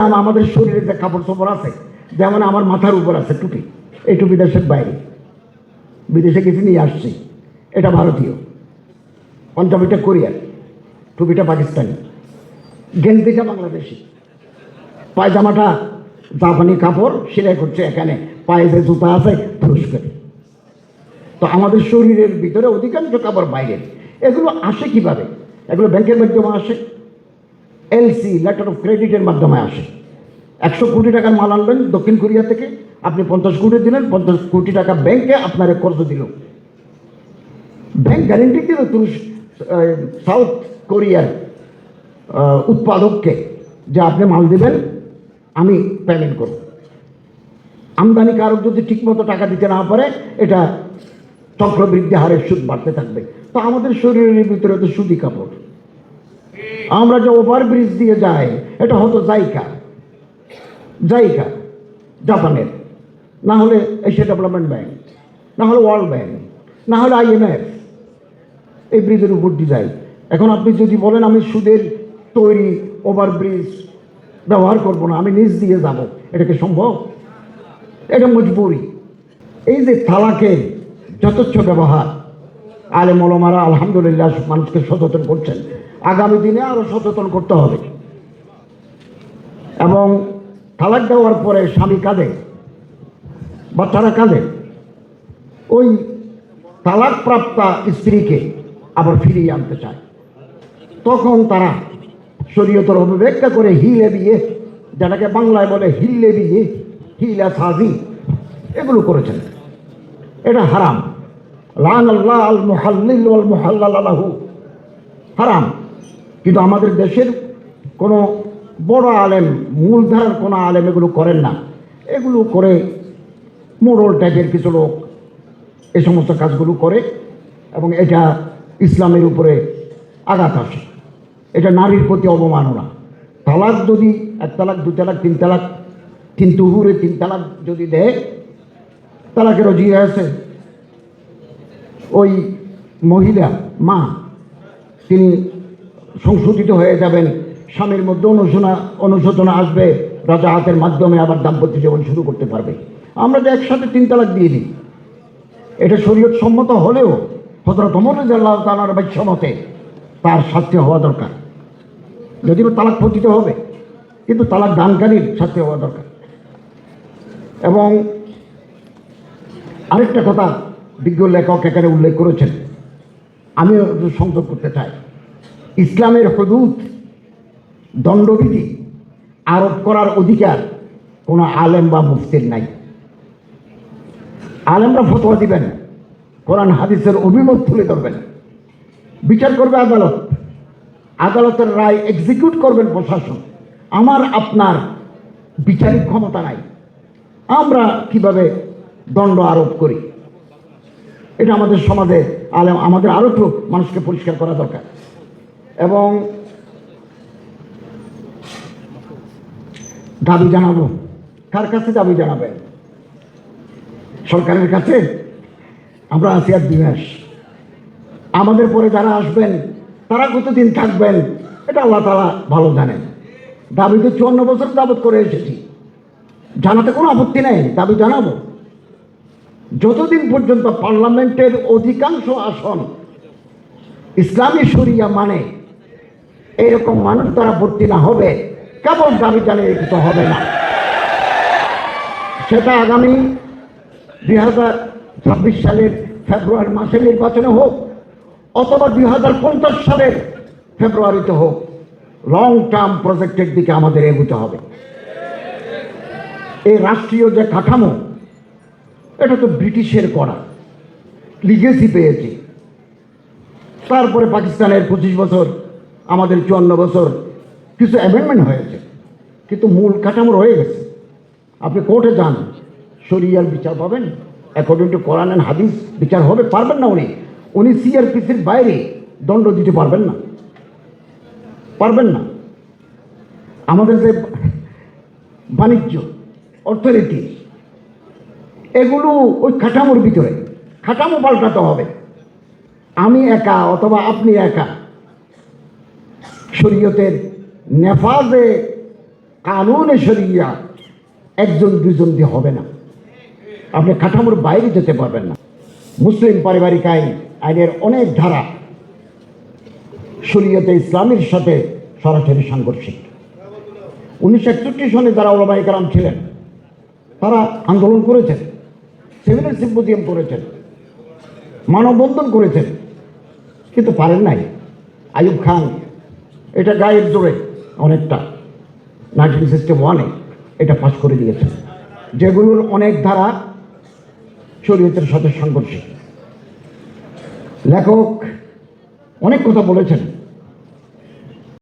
আম- আমাদের শরীরে যে কাপড় চোপড় আছে, যেমন আমার মাথার উপর আছে টুপি, এই টুপি দেশের বাইরে। বিদেশে কিছু নিয়ে আসছি, এটা ভারতীয়। পঞ্জাবিটা কোরিয়ান, টুপিটা পাকিস্তানি। গেঞ্জিটা বাংলাদেশি। পায়জামাটা জাপানি কাপড়, সেলাই করছে এখানে। পায়ে যে জুতা আছে পুরস্কার তো আমাদের শরীরের ভিতরে অধিকাংশ কাপড় বাইরের। এগুলো আসে কীভাবে? এগুলো ব্যাংকের মাধ্যমে আসে। এলসি লেটার অফ ক্রেডিটের মাধ্যমে আসে। একশো কোটি টাকার মাল আনবেন দক্ষিণ কোরিয়া থেকে। আপনি পঞ্চাশ কোটি দিলেন, পঞ্চাশ কোটি টাকা ব্যাংকে আপনার কর্জ দিল। ব্যাংক গ্যারেন্টি দিল সাউথ কোরিয়ার উৎপাদককে, যে আপনি মাল দেবেন, আমি পেমেন্ট করব। আমদানি কারক যদি ঠিকমতো টাকা দিতে না পারে, এটা চক্রবৃদ্ধি হারের সুদ বাড়তে থাকবে। তো আমাদের শরীরের ভিতরে তো সুদি কাপড়। আমরা যে ওভারব্রিজ দিয়ে যাই, এটা হতো জাইকা। জাইকা, জাপানের। না হলে এশিয়া ডেভেলপমেন্ট ব্যাংক, না হলে ওয়ার্ল্ড ব্যাংক, না হলে আইএমএফ এই ব্রিজের উপর যাই। এখন আপনি যদি বলেন, আমি সুদের তৈরি ওভারব্রিজ ব্যবহার করব না, আমি নিজ দিয়ে যাব, এটা কি সম্ভব? এটা মজবুরি। এই যে তালাকের যথেচ্ছ ব্যবহার আলে মলমারা আলহামদুলিল্লাহ মানুষকে সচেতন করছেন। আগামী দিনে আরও সচেতন করতে হবে। এবং তালাক দেওয়ার পরে স্বামী কাঁদে, বাচ্চারা কাঁদে। ওই তালাক প্রাপ্তা স্ত্রীকে আবার ফিরিয়ে আনতে চায়। তখন তারা শরীয়তর অভিব্যক্ত করে হিলে বিয়ে, যেটাকে বাংলায় বলে হিল্লে বিয়ে, হিলা সাজি, এগুলো করেছেন। এটা হারাম। লান আল্লাহ আল মুহাল্লিল ওয়াল মুহাল্লাল আলাহু। হারাম। কিন্তু আমাদের দেশের কোনো বড় আলেম, মূলধারার কোনো আলেম এগুলো করেন না। এগুলো করে মোড়ল টাইপের কিছু লোক এই সমস্ত কাজগুলো করে এবং এটা ইসলামের উপরে আঘাত আসে। এটা নারীর প্রতি অবমাননা। তালাক যদি এক তালাক দু তালাক, তিন তালাক, তিন তুহুরে তিন তালাক যদি দেয় তালাকেরও জিয়ে আছে। ওই মহিলা, মা, তিনি সংশোধিত হয়ে যাবেন। স্বামীর মধ্যে অনুশোনা অনুশোচনা আসবে। রাজা হাতের মাধ্যমে আবার দাম্পত্য জীবন শুরু করতে পারবে। আমরা যে একসাথে তিন তালাক দিয়ে দিই, এটা শরীয়ত সম্মত হলেও হজরত অমর আল্লাহ তালার বাচ্যমতে তার শাস্তি হওয়া দরকার। যদিও তালাক পতিত হবে, কিন্তু তালাক দানকারীর শাস্তি হওয়া দরকার। এবং আরেকটা কথা বিজ্ঞ লেখক এখানে উল্লেখ করেছেন, আমিও সংযোগ করতে চাই। ইসলামের হদুদ, দণ্ডবিধি আরোপ করার অধিকার কোনো আলেম বা মুফতির নাই। আলেমরা ফতোয়া দিবেন, কোরআন, হাদিসের অভিমত তুলে ধরবেন। বিচার করবে আদালত, আদালতের রায় এক্সিকিউট করবেন প্রশাসন। আমার, আপনার বিচারিক ক্ষমতা নাই। আমরা কীভাবে দণ্ড আরোপ করি? এটা আমাদের সমাজে আলেম, আমাদের আরও একটু মানুষকে পরিষ্কার করা দরকার। এবং দাবি জানাব। কার কাছে দাবি জানাবেন সরকারের কাছে? আমরা আছি আর দুই মাস আমাদের পরে যারা আসবেন, তারা কতদিন থাকবেন, এটা আল্লাহ তারা ভালো জানেন। দাবি তো চুয়ান্ন বছর দাবত করে এসেছি। জানাতে কোনো আপত্তি নেই, দাবি জানাব। যতদিন পর্যন্ত পার্লামেন্টের অধিকাংশ আসন ইসলামী শরিয়া মানে এরকম মানুষ তারা ভর্তি না হবে, কেবল দাবি জানিয়ে কিছু হবে না। সেটা আগামী দুই হাজার ছাব্বিশ সালের ফেব্রুয়ারি মাসের নির্বাচনে হোক, অথবা দুই হাজার পঞ্চাশ সালের ফেব্রুয়ারিতে হোক লং টার্ম প্রজেক্টের দিকে আমাদের এগোতে হবে। এই রাষ্ট্রীয় যে কাঠামো, এটা তো ব্রিটিশের করা লিগেসি পেয়েছে। তারপরে পাকিস্তানের পঁচিশ বছর আমাদের চুয়ান্ন বছর কিছু অ্যামেন্ডমেন্ট হয়েছে, কিন্তু মূল কাঠামো রয়ে গেছে। আপনি কোর্টে যান, শরিয়ার বিচার পাবেন অ্যাকর্ডিং টু কোরআন অ্যান্ড হাদিস বিচার হবে, পারবেন না উনি। উনি সিআরপিসির বাইরে দণ্ড দিতে পারবেন না। পারবেন না। আমাদের যে বাণিজ্য, অর্থনীতি, এগুলো ওই কাঠামোর ভিতরে, কাঠামো পাল্টাতে হবে। আমি একা অথবা আপনি একা শরীয়তের নেফাজে কানুনে শরিয়া একজন দুজন দিয়ে হবে না। আপনি কাঠামোর বাইরে যেতে পারবেন না। মুসলিম পারিবারিক আইন, আইনের অনেক ধারা শরীয়তে ইসলামের সাথে সরাসরি সাংঘর্ষিক। উনিশশো একষট্টি সনে যারা ওলামাই কালাম ছিলেন, তারা আন্দোলন করেছেন, সেমিনার সিম্পোজিয়াম করেছেন, মানববন্ধন করেছেন, কিন্তু পারেন নাই। আইয়ুব খান এটা গায়ের জোরে অনেকটা। নাইনটিন সিস্টেম ওয়ানে এটা পাশ করে দিয়েছে। যেগুলোর অনেক ধারা শরীয়তের সাথে সাংঘর্ষিক। লেখক অনেক কথা বলেছেন।